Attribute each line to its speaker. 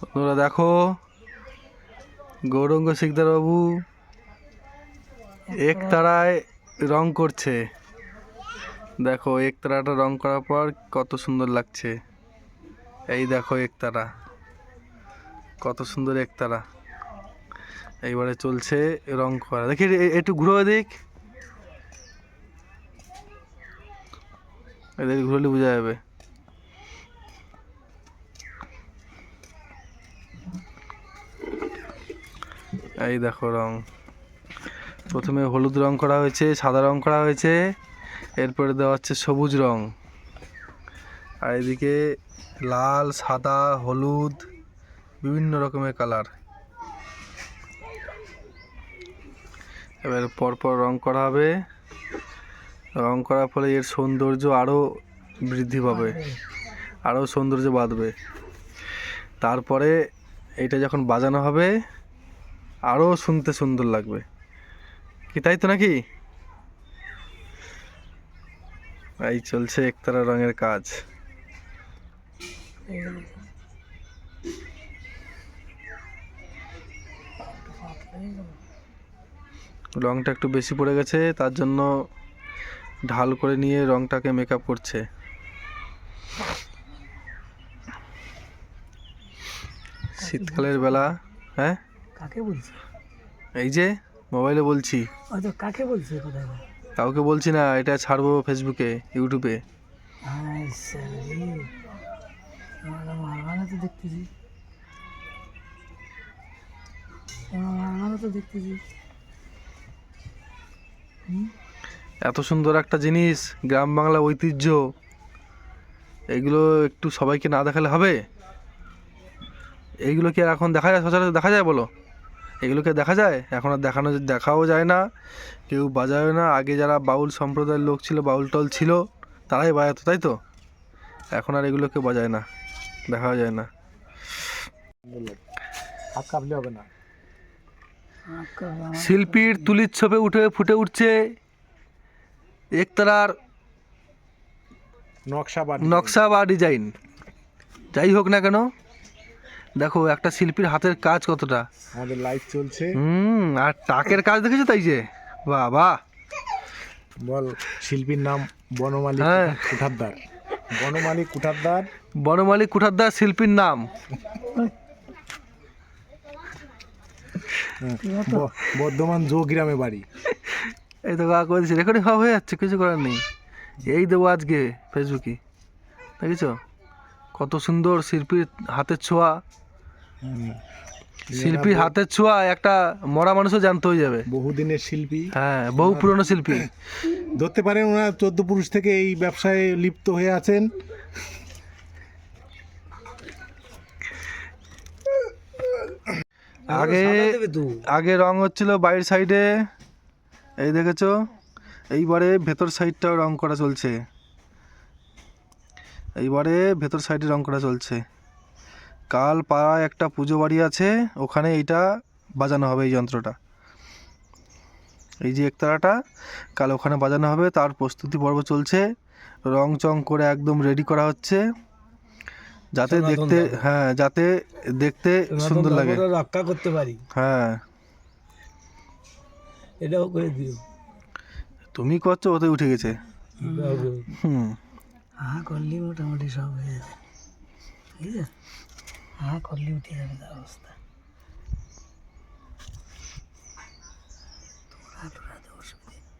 Speaker 1: তোমরা দেখো গৌরঙ্গ শিকদার বাবু একতারায় রং করছে। দেখো একতারাটা রং করার পর কত সুন্দর লাগছে। এই দেখো একতারা কত সুন্দর একতারা এইবারে চলছে রং করা। দেখি একটু ঘুরো দিক এদের ঘুরলে বোঝা যাবে। এই দেখো রং। প্রথমে হলুদ রং করা হয়েছে, সাদা রং করা হয়েছে, এরপরে দেওয়া হচ্ছে সবুজ রং। আর এদিকে লাল, সাদা, হলুদ, বিভিন্ন রকমের কালার। এবার পরপর রং করা হবে। রং করার ফলে এর সৌন্দর্য আরও বৃদ্ধি পাবে আরও সৌন্দর্য বাড়বে। তারপরে এটা যখন বাজানো হবে আরও শুনতে সুন্দর লাগবে। কি তাই তো নাকি? এই চলছে একতারা রঙের কাজ। রংটা একটু বেশি পড়ে গেছে, তার জন্য ঢাল করে নিয়ে রংটাকে মেকআপ করছে। শীতকালের বেলা হ্যাঁ?
Speaker 2: কাকে বলছে?
Speaker 1: এই যে মোবাইলে বলছি।
Speaker 2: হয়তো কাকে বলছে কোথায়
Speaker 1: কাউকে বলছি না এটা ছাড়বো ফেসবুকে ইউটিউবে
Speaker 2: স্যার আমরা মারমানা তো দেখতেছি। তো দেখতেছি।
Speaker 1: এত সুন্দর একটা জিনিস গ্রাম বাংলা ঐতিহ্য। এগুলো একটু সবাইকে না দেখালে হবে? এইগুলো কি আর এখন দেখা যায় সচরাচর দেখা যায় বলো? এগুলোকে দেখা যায়? এখন আর দেখানো দেখাও যায় না। কেউ বাজায় না। আগে যারা বাউল সম্প্রদায়ের লোক ছিল বাউল টল ছিল তারাই বাজাতো তাই তো? এখন আর এগুলোকে বাজায় না। দেখাও যায় না।
Speaker 3: হবে না।
Speaker 1: শিল্পীর তুলির ছোপে উঠে ফুটে উঠছে একতারার
Speaker 3: নকশা বা
Speaker 1: নকশা বা ডিজাইন। যাই হোক না কেন দেখো একটা শিল্পীর হাতের কাজ কতটা।
Speaker 3: আমাদের লাইভ চলছে।
Speaker 1: হুম আর টাকের কাজ দেখেছ তাই যে? বাবা।
Speaker 3: বল শিল্পীর নাম বনমালী
Speaker 1: হ্যাঁ।
Speaker 3: কুঠারদার। বনমালী কুঠারদার?
Speaker 1: বনমালী কুঠারদার শিল্পীর নাম।
Speaker 3: ব- বর্ধমান যোগগ্রামে বাড়ি।
Speaker 1: এই তো গা করে দিচ্ছে রেকর্ডিং হওয়া হয়ে যাচ্ছে কিছু করার নেই। এই দেবো আজকে ফেসবুকে দেখেছ? কত সুন্দর শিল্পীর হাতের ছোঁয়া। শিল্পীর হাতের ছোঁয়া একটা মরা মানুষও জানতে হয়ে যাবে।
Speaker 3: বহুদিনের শিল্পী।
Speaker 1: হ্যাঁ বহু পুরনো শিল্পী।
Speaker 3: ধরতে পারেন ওনারা চোদ্দ পুরুষ থেকে এই ব্যবসায় লিপ্ত হয়ে আছেন।
Speaker 1: আগে আগে রং হচ্ছিল বাইরের সাইডে এই দেখেছ? এইবারে ভেতর সাইডটাও রং করা চলছে। এইবারে ভেতর সাইডে রং করা চলছে। কাল পাড়ায় একটা পুজো বাড়ি আছে ওখানে এইটা বাজানো হবে এই যন্ত্রটা। এই যে একতারাটা কাল ওখানে বাজানো হবে তার প্রস্তুতি পর্ব চলছে রং চং করে একদম রেডি করা হচ্ছে যাতে দেখতে হ্যাঁ যাতে দেখতে সুন্দর লাগে।
Speaker 2: রক্ষা করতে পারি।
Speaker 1: হ্যাঁ।
Speaker 2: এটাও করে দিও।
Speaker 1: তুমি করছ ওতে উঠে গেছে। হুম।
Speaker 2: হ্যাঁ করলি মোটামুটি সব হয়ে যাবে ঠিক আছে হ্যাঁ করলি উঠে যাবে তার অবস্থা তোরা তোরা তো অসুবিধে নেই।